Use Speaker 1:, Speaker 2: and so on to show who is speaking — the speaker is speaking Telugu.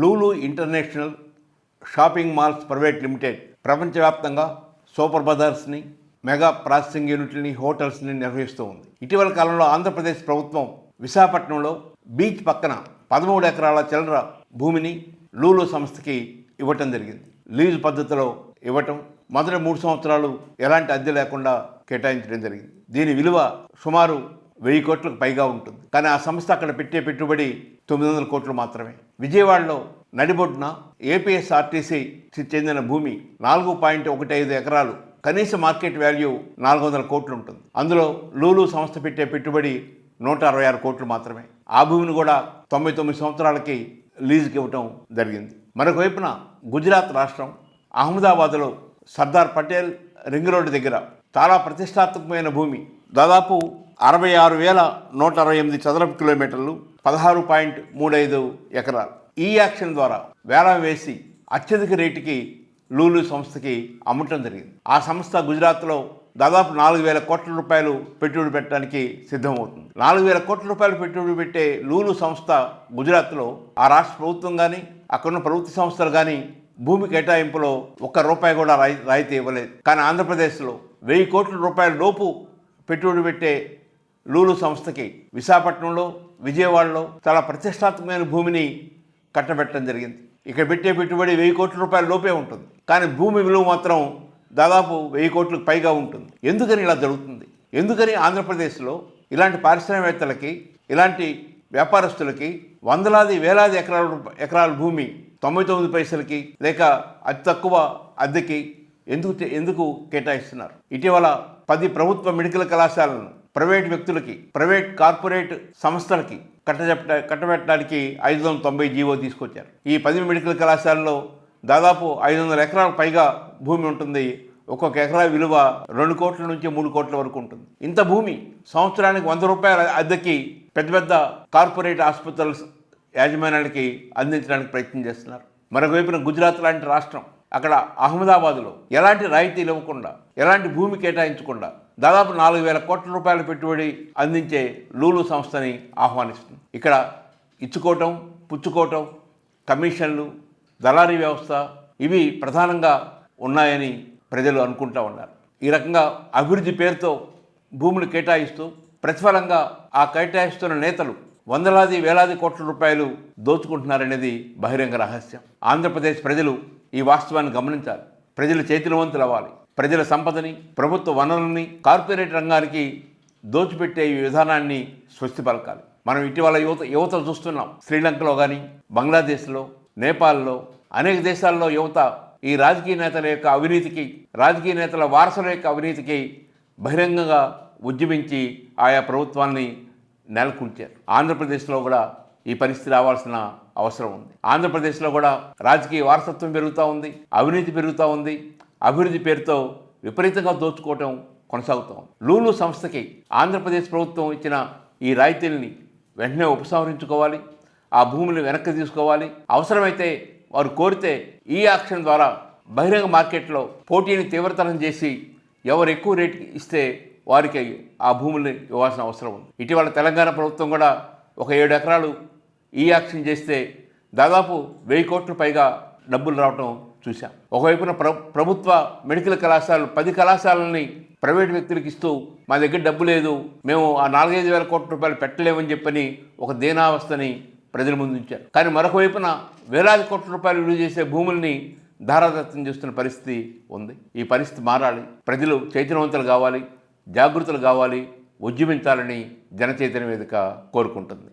Speaker 1: Lulu international shopping malls private limited ప్రపంచవ్యాప్తంగా సూపర్ బజార్స్ని మెగా ప్రాసెసింగ్ యూనిట్లని హోటల్స్ని నిర్వహిస్తూ ఉంది. ఇటీవల కాలంలో ఆంధ్రప్రదేశ్ ప్రభుత్వం విశాఖపట్నంలో బీచ్ పక్కన పదమూడు ఎకరాల చిల్లర భూమిని లూలు సంస్థకి ఇవ్వటం జరిగింది. లీజు పద్ధతిలో ఇవ్వటం మొదటి మూడు సంవత్సరాలు ఎలాంటి అద్దె లేకుండా కేటాయించడం జరిగింది. దీని విలువ సుమారు వెయ్యి కోట్లకు పైగా ఉంటుంది. కానీ ఆ సంస్థ అక్కడ పెట్టే పెట్టుబడి తొమ్మిది వందల కోట్లు మాత్రమే. విజయవాడలో నడిబొడ్డున ఏపీఎస్ఆర్టీసీ చెందిన భూమి నాలుగు పాయింట్ ఒకటి ఐదు ఎకరాలు కనీస మార్కెట్ వాల్యూ నాలుగు వందల కోట్లు ఉంటుంది. అందులో లూలు సంస్థ పెట్టే పెట్టుబడి నూట అరవై ఆరు కోట్లు మాత్రమే. ఆ భూమిని కూడా తొంభై తొమ్మిది సంవత్సరాలకి లీజుకి ఇవ్వటం జరిగింది. మరొక వైపున గుజరాత్ రాష్ట్రం అహ్మదాబాద్లో సర్దార్ పటేల్ రింగ్ రోడ్డు దగ్గర చాలా ప్రతిష్టాత్మకమైన భూమి. దాదాపు అరవై ఆరు వేల నూట అరవై ఎనిమిది చదరపు కిలోమీటర్లు పదహారు పాయింట్ మూడు ఐదు ఎకరాలు. ఈ యాక్షన్ ద్వారా వేలం వేసి అత్యధిక రేటుకి లూలు సంస్థకి అమ్మటం జరిగింది. ఆ సంస్థ గుజరాత్లో దాదాపు నాలుగు వేల కోట్ల రూపాయలు పెట్టుబడి పెట్టడానికి సిద్ధమవుతుంది. నాలుగు వేల కోట్ల రూపాయలు పెట్టుబడి పెట్టే లూలు సంస్థ గుజరాత్లో ఆ రాష్ట్ర ప్రభుత్వం కానీ అక్కడున్న ప్రభుత్వ సంస్థలు కానీ భూమి కేటాయింపులో ఒక్క రూపాయి కూడా రాయి రాయితీ ఇవ్వలేదు. కానీ ఆంధ్రప్రదేశ్లో వెయ్యి కోట్ల రూపాయల లోపు పెట్టుబడి పెట్టే లూలు సంస్థకి విశాఖపట్నంలో విజయవాడలో చాలా ప్రతిష్టాత్మకమైన భూమిని కట్టబెట్టడం జరిగింది. ఇక్కడ పెట్టే పెట్టుబడి వెయ్యి కోట్ల రూపాయల లోపే ఉంటుంది. కానీ భూమి విలువ మాత్రం దాదాపు వెయ్యి కోట్లకు పైగా ఉంటుంది. ఎందుకని ఇలా జరుగుతుంది? ఎందుకని ఆంధ్రప్రదేశ్లో ఇలాంటి పారిశ్రామికవేత్తలకి ఇలాంటి వ్యాపారస్తులకి వందలాది వేలాది ఎకరాల ఎకరాల భూమి తొంభై తొమ్మిది పైసలకి లేక అతి తక్కువ అద్దెకి ఎందుకు ఎందుకు కేటాయిస్తున్నారు? ఇటీవల పది ప్రభుత్వ మెడికల్ కళాశాలను ప్రైవేట్ వ్యక్తులకి ప్రైవేట్ కార్పొరేట్ సంస్థలకి కట్టజెప్ప కట్టబెట్టడానికి ఐదు వందల తొంభై జీవో తీసుకొచ్చారు. ఈ పది మెడికల్ కళాశాలలో దాదాపు ఐదు వందల ఎకరాల పైగా భూమి ఉంటుంది. ఒక్కొక్క ఎకరా విలువ రెండు కోట్ల నుంచి మూడు కోట్ల వరకు ఉంటుంది. ఇంత భూమి సంవత్సరానికి వంద రూపాయల అద్దెకి పెద్ద పెద్ద కార్పొరేట్ ఆసుపత్రుల యాజమాన్యానికి అందించడానికి ప్రయత్నం చేస్తున్నారు. మరొకవైపున గుజరాత్ లాంటి రాష్ట్రం అక్కడ అహ్మదాబాద్లో ఎలాంటి రాయితీలు ఇవ్వకుండా ఎలాంటి భూమి కేటాయించకుండా దాదాపు నాలుగు వేల కోట్ల రూపాయల పెట్టుబడి అందించే లూలు సంస్థని ఆహ్వానిస్తుంది. ఇక్కడ ఇచ్చుకోవటం పుచ్చుకోవటం కమిషన్లు దళారీ వ్యవస్థ ఇవి ప్రధానంగా ఉన్నాయని ప్రజలు అనుకుంటూ ఉన్నారు. ఈ రకంగా అభివృద్ధి పేరుతో భూములు కేటాయిస్తూ ప్రతిఫలంగా ఆ కేటాయిస్తున్న నేతలు వందలాది వేలాది కోట్ల రూపాయలు దోచుకుంటున్నారనేది బహిరంగ రహస్యం. ఆంధ్రప్రదేశ్ ప్రజలు ఈ వాస్తవాన్ని గమనించాలి. ప్రజలు చైతన్యవంతులు అవ్వాలి. ప్రజల సంపదని ప్రభుత్వ వనరుల్ని కార్పొరేట్ రంగానికి దోచిపెట్టే ఈ విధానాన్ని స్వస్తిపలకాలి మనం ఇటీవల యువత యువత చూస్తున్నాం. శ్రీలంకలో కానీ బంగ్లాదేశ్లో నేపాల్లో అనేక దేశాల్లో యువత ఈ రాజకీయ నేతల యొక్క అవినీతికి రాజకీయ నేతల వారసుల యొక్క అవినీతికి బహిరంగంగా ఉద్యమించి ఆయా ప్రభుత్వాన్ని నెలకొల్చారు. ఆంధ్రప్రదేశ్లో కూడా ఈ పరిస్థితి రావాల్సిన అవసరం ఉంది. ఆంధ్రప్రదేశ్లో కూడా రాజకీయ వారసత్వం పెరుగుతూ ఉంది అవినీతి పెరుగుతూ ఉంది. అభివృద్ధి పేరుతో విపరీతంగా దోచుకోవటం కొనసాగుతాం. లూలు సంస్థకి ఆంధ్రప్రదేశ్ ప్రభుత్వం ఇచ్చిన ఈ రాయితీల్ని వెంటనే ఉపసంహరించుకోవాలి. ఆ భూములు వెనక్కి తీసుకోవాలి. అవసరమైతే వారు కోరితే ఈ యాక్షన్ ద్వారా బహిరంగ మార్కెట్లో పోటీని తీవ్రతరం చేసి ఎవరు ఎక్కువ రేటుకి ఇస్తే వారికి ఆ భూముల్ని ఇవ్వాల్సిన అవసరం ఉంది. ఇటీవల తెలంగాణ ప్రభుత్వం కూడా ఒక ఏడు ఎకరాలు ఈ యాక్షన్ చేస్తే దాదాపు వెయ్యి కోట్ల పైగా డబ్బులు రావటం చూశాం. ఒకవైపున ప్ర ప్రభుత్వ మెడికల్ కళాశాలలు పది కళాశాలని ప్రైవేట్ వ్యక్తులకు ఇస్తూ మా దగ్గర డబ్బు లేదు మేము ఆ నాలుగైదు వేల కోట్ల రూపాయలు పెట్టలేమని చెప్పని ఒక దీనావస్థని ప్రజల ముందు ఉంచారు. కానీ మరొక వైపున వేలాది కోట్ల రూపాయలు విలువ చేసే భూముల్ని ధారాదత్తం చేస్తున్న పరిస్థితి ఉంది. ఈ పరిస్థితి మారాలి. ప్రజలు చైతన్యవంతులు కావాలి జాగృతులు కావాలి ఉద్యమించాలని జనచైతన్య వేదిక కోరుకుంటుంది.